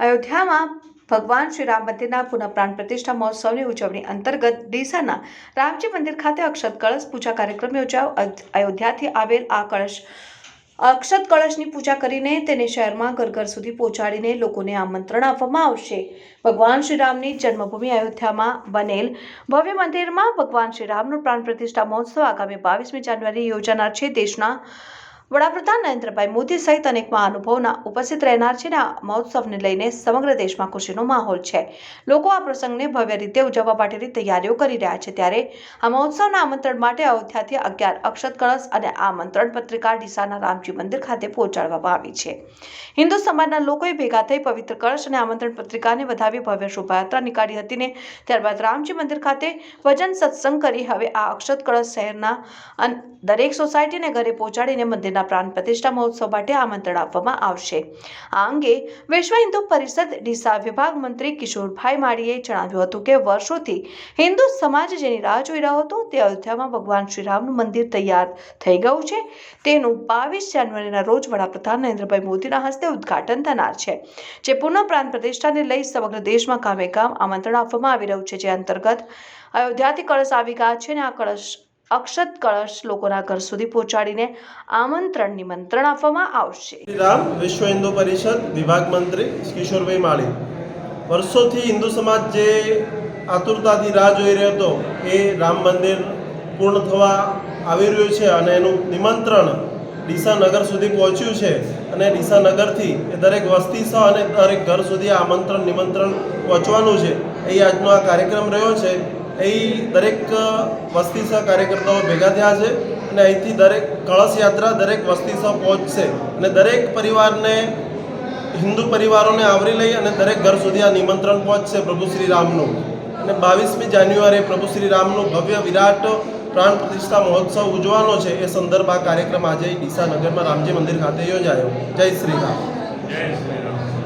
અયોધ્યામાં ભગવાન શ્રી રામ મંદિરના પુનઃપ્રાણ પ્રતિષ્ઠા મહોત્સવની ઉજવણી અંતર્ગત ડીસાના રામજી મંદિર ખાતે અક્ષત કળશ પૂજા કાર્યક્રમ યોજાયો. અયોધ્યાથી આવેલ આ કળશ, અક્ષત કળશની પૂજા કરીને તેને શહેરમાં ઘર ઘર સુધી પહોંચાડીને લોકોને આમંત્રણ આપવામાં આવશે. ભગવાન શ્રી રામની જન્મભૂમિ અયોધ્યામાં બનેલ ભવ્ય મંદિરમાં ભગવાન શ્રી રામનો પ્રાણ પ્રતિષ્ઠા મહોત્સવ આગામી બાવીસમી જાન્યુઆરી યોજાનાર છે. દેશના વડાપ્રધાન નરેન્દ્રભાઈ મોદી સહિત અનેક મહાનુભાવોના ઉપસ્થિત રહેનાર છે આ મહોત્સવને લઈને સમગ્ર દેશમાં ખુશીનો માહોલ છે. લોકો આ પ્રસંગને ભવ્ય રીતે ઉજવવા માટેની તૈયારીઓ કરી રહ્યા છે. ત્યારે આ મહોત્સવના આમંત્રણ માટે અયોધ્યાથી અગિયાર અક્ષત કળશ અને આમંત્રણ પત્રિકા ડીસાના રામજી મંદિર ખાતે પહોંચાડવામાં આવી છે. હિન્દુ સમાજના લોકોએ ભેગા થઈ પવિત્ર કળશ અને આમંત્રણ પત્રિકાને વધાવી ભવ્ય શોભાયાત્રા નીકાળી હતી ને ત્યારબાદ રામજી મંદિર ખાતે વજન સત્સંગ કરી હવે આ અક્ષત કળશ શહેરના દરેક સોસાયટીને ઘરે પહોંચાડીને મંદિરના પ્રાણ પ્રતિષ્ઠા મહોત્સવ માટે આમંત્રણ આપવામાં આવશે. આ અંગે વિશ્વ હિન્દુ પરિષદ ડીસા વિભાગ મંત્રી કિશોરભાઈ માળીએ જણાવ્યું હતું કે વર્ષોથી હિન્દુ સમાજ જેની રાહ જોઈ રહ્યો હતો તે અયોધ્યામાં ભગવાન શ્રીરામનું મંદિર તૈયાર થઈ ગયું છે. તેનું બાવીસ જાન્યુઆરીના રોજ વડાપ્રધાન નરેન્દ્રભાઈ મોદીના હસ્તે ઉદ્ઘાટન થનાર છે. જે પુનઃ પ્રાણ પ્રતિષ્ઠાને લઈ સમગ્ર દેશમાં ગામે ગામ આમંત્રણ આપવામાં આવી રહ્યું છે. જે અંતર્ગત અયોધ્યાથી કળશ આવી ગયા છે અને આ કળશ અક્ષત કળશ લોકોના ઘર સુધી પહોંચાડીને આમંત્રણ નિમંત્રણ આપવામાં આવશે. રામ વિશ્વ હિન્દુ પરિષદ વિભાગ મંત્રી કિશોરભાઈ માળી. વર્ષોથી હિન્દુ સમાજ જે આતુરતાથી રાહ જોઈ રહ્યો હતો, એ રામ મંદિર પૂર્ણ થવા આવી રહ્યું છે અને એનું નિમંત્રણ ડીસાનગર સુધી પહોંચ્યું છે અને ડીસાનગરથી એ દરેક વસ્તી સહ અને દરેક ઘર સુધી આમંત્રણ નિમંત્રણ પહોંચવાનું છે. એ આજનો આ કાર્યક્રમ રહ્યો છે. એ દરેક વસ્તી સહ કાર્યકર્તાઓ ભેગા થયા છે અને અહીંથી દરેક કળશ યાત્રા દરેક વસ્તી સહ પહોંચશે. અને દરેક પરિવારને, હિન્દુ પરિવારોને આવરી લઈ અને દરેક ઘર સુધી આ નિમંત્રણ પહોંચશે પ્રભુ શ્રી રામનું. અને બાવીસમી જાન્યુઆરીએ પ્રભુ શ્રી રામનું ભવ્ય વિરાટ પ્રાણ પ્રતિષ્ઠા મહોત્સવ ઉજવાનો છે. એ સંદર્ભ આ કાર્યક્રમ આજે ડીસાનગરમાં રામજી મંદિર ખાતે યોજાયો. જય શ્રી રામ. જય શ્રી રામ.